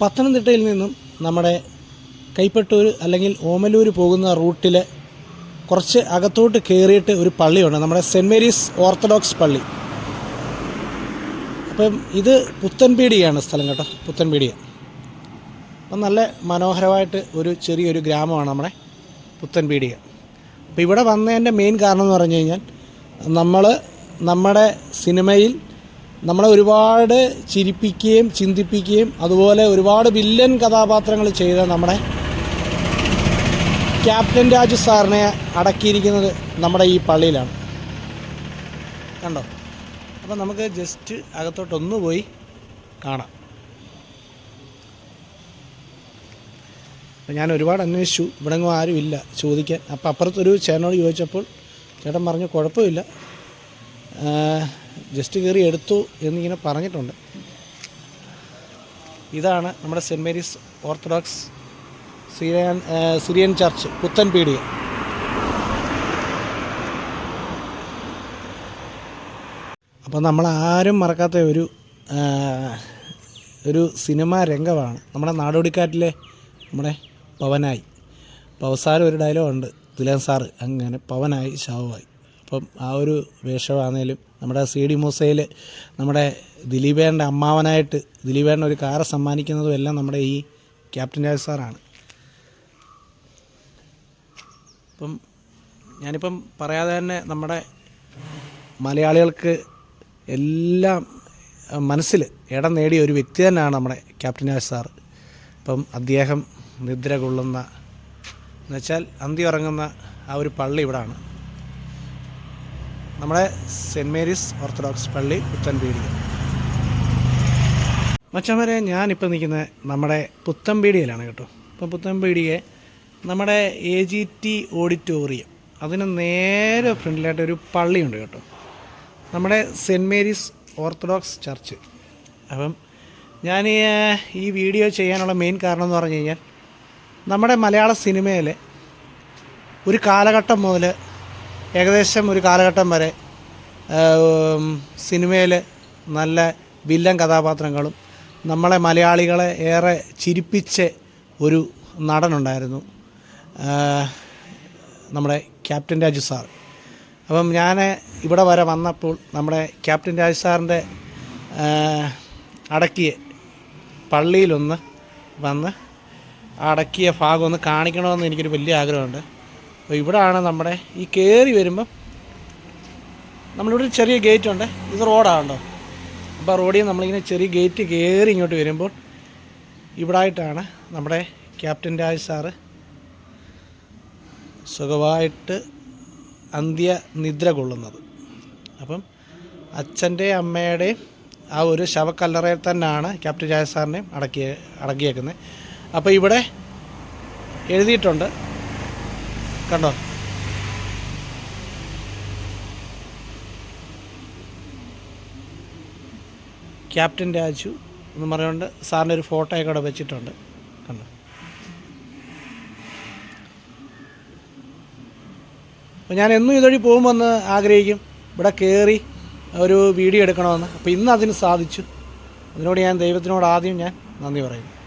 പത്തനംതിട്ടയിൽ നിന്നും നമ്മുടെ കൈപ്പട്ടൂർ അല്ലെങ്കിൽ ഓമലൂർ പോകുന്ന റൂട്ടിൽ കുറച്ച് അകത്തോട്ട് കയറിയിട്ട് ഒരു പള്ളിയുണ്ട്. നമ്മുടെ സെന്റ് മേരീസ് ഓർത്തഡോക്സ് പള്ളി. അപ്പം ഇത് പുത്തൻപീടിയാണ് സ്ഥലം കേട്ടോ. പുത്തൻപീടിയ അപ്പം നല്ല മനോഹരമായിട്ട് ഒരു ചെറിയൊരു ഗ്രാമമാണ് നമ്മുടെ പുത്തൻപീടിയ അപ്പോൾ ഇവിടെ വന്നതിന്റെ മെയിൻ കാരണം എന്ന് പറഞ്ഞു കഴിഞ്ഞാൽ നമ്മൾ നമ്മുടെ സിനിമയിൽ നമ്മളെ ഒരുപാട് ചിരിപ്പിക്കുകയും ചിന്തിപ്പിക്കുകയും അതുപോലെ ഒരുപാട് വില്ലൻ കഥാപാത്രങ്ങൾ ചെയ്ത നമ്മുടെ ക്യാപ്റ്റൻ രാജു സാറിനെ അടക്കിയിരിക്കുന്നത് നമ്മുടെ ഈ പള്ളിയിലാണ്. കണ്ടോ? അപ്പോൾ നമുക്ക് ജസ്റ്റ് അകത്തോട്ടൊന്ന് പോയി കാണാം. ഞാൻ ഒരുപാട് അന്വേഷിച്ചു. ഇവിടെ എങ്ങും ആരും ഇല്ല ചോദിക്കാൻ. അപ്പോൾ അപ്പുറത്തൊരു ചേട്ടനോട് ചോദിച്ചപ്പോൾ ചേട്ടൻ പറഞ്ഞു കുഴപ്പമില്ല. ജസ്റ്റ് കയറി എടുത്തു എന്നിങ്ങനെ പറഞ്ഞിട്ടുണ്ട്. ഇതാണ് നമ്മുടെ Saint Mary's Orthodox Syrian Syrian church Puthenpeedika അപ്പോൾ നമ്മൾ ആരും മറക്കാത്ത ഒരു ഒരു സിനിമാ രംഗമാണ് നമ്മുടെ നാടോടിക്കാറ്റിലെ നമ്മുടെ പവനായി. അപ്പോൾ ഒരു ഡയലോഗ് ഉണ്ട്. തിലൻ സാറ് അങ്ങനെ പവനായി ശവമായി അപ്പം ആ ഒരു വേഷമാണേലും നമ്മുടെ സി ഡി മൂസയിൽ നമ്മുടെ ദിലീപേന്റെ അമ്മാവനായിട്ട് ദിലീപേന്റെ ഒരു കാറ് സമ്മാനിക്കുന്നതും എല്ലാം നമ്മുടെ ഈ ക്യാപ്റ്റൻ രാജ് സാറാണ്. ഇപ്പം ഞാനിപ്പം പറയാതെ തന്നെ നമ്മുടെ മലയാളികൾക്ക് എല്ലാം മനസ്സിൽ ഇടം നേടിയ ഒരു വ്യക്തി തന്നെയാണ് നമ്മുടെ ക്യാപ്റ്റൻ രാജ് സാർ ഇപ്പം അദ്ദേഹം നിദ്ര കൊള്ളുന്ന എന്നുവെച്ചാൽ അന്തി ഉറങ്ങുന്ന ആ ഒരു പള്ളി ഇവിടാണ്. നമ്മുടെ സെന്റ് മേരീസ് ഓർത്തഡോക്സ് പള്ളി പുത്തൻപീടിക. മച്ചന്മാരെ ഞാനിപ്പോൾ നിൽക്കുന്നത് നമ്മുടെ പുത്തൻപീടികയിലാണ് കേട്ടോ. ഇപ്പം പുത്തൻപീടിയെ നമ്മുടെ എ ജി ടി ഓഡിറ്റോറിയം അതിന് നേരെ ഫ്രണ്ടിലായിട്ട് ഒരു പള്ളിയുണ്ട് കേട്ടോ. നമ്മുടെ സെന്റ് മേരീസ് ഓർത്തഡോക്സ് ചർച്ച്. അപ്പം ഞാൻ ഈ വീഡിയോ ചെയ്യാനുള്ള മെയിൻ കാരണം എന്ന് പറഞ്ഞു കഴിഞ്ഞാൽ നമ്മുടെ മലയാള സിനിമയിലെ ഒരു കാലഘട്ടം മുതൽ ഏകദേശം ഒരു കാലഘട്ടം വരെ സിനിമയിൽ നല്ല വില്ലൻ കഥാപാത്രങ്ങളും നമ്മളെ മലയാളികളെ ഏറെ ചിരിപ്പിച്ച ഒരു നടനുണ്ടായിരുന്നു നമ്മുടെ ക്യാപ്റ്റൻ രാജു സാർ. അപ്പം ഞാൻ ഇവിടെ വരെ വന്നപ്പോൾ നമ്മുടെ ക്യാപ്റ്റൻ രാജു സാറിന്റെ അടക്കിയ പള്ളിയിലൊന്ന് വന്ന് അടക്കിയ ഭാഗം ഒന്ന് കാണിക്കണമെന്ന് എനിക്കൊരു വലിയ ആഗ്രഹമുണ്ട്. അപ്പോൾ ഇവിടാണ് നമ്മുടെ ഈ കയറി വരുമ്പം നമ്മളിവിടെ ഒരു ചെറിയ ഗേറ്റ് ഉണ്ട് ഇത് റോഡാണല്ലോ അപ്പോൾ റോഡിൽ നമ്മളിങ്ങനെ ചെറിയ ഗേറ്റ് കയറി ഇങ്ങോട്ട് വരുമ്പോൾ ഇവിടായിട്ടാണ് നമ്മുടെ ക്യാപ്റ്റൻ രാജ് സാറ് സുഖമായിട്ട് അന്ത്യ നിദ്ര കൊള്ളുന്നത്. അപ്പം അച്ഛന്റെ അമ്മയുടെയും ആ ഒരു ശവക്കല്ലറയിൽ തന്നെയാണ് ക്യാപ്റ്റൻ രാജ സാറിനെയും അടക്കിയ അടക്കിയേക്കുന്നത്. അപ്പോൾ ഇവിടെ എഴുതിയിട്ടുണ്ട് കണ്ടോ? ക്യാപ്റ്റൻ രാജു എന്ന് പറഞ്ഞുകൊണ്ട് സാറിന്റെ ഒരു ഫോട്ടോയൊക്കെ അവിടെ വെച്ചിട്ടുണ്ട്. കണ്ടോ? അപ്പോൾ ഞാൻ എന്നും ഇതുവഴി പോകുമ്പോൾ ഒന്ന് ആഗ്രഹിക്കും. ഇവിടെ കയറി ഒരു വീഡിയോ എടുക്കണമെന്ന്. അപ്പോൾ ഇന്ന് അതിന് സാധിച്ചു. അതിനോട് ഞാൻ ദൈവത്തിനോട് ആദ്യം ഞാൻ നന്ദി പറയുന്നു.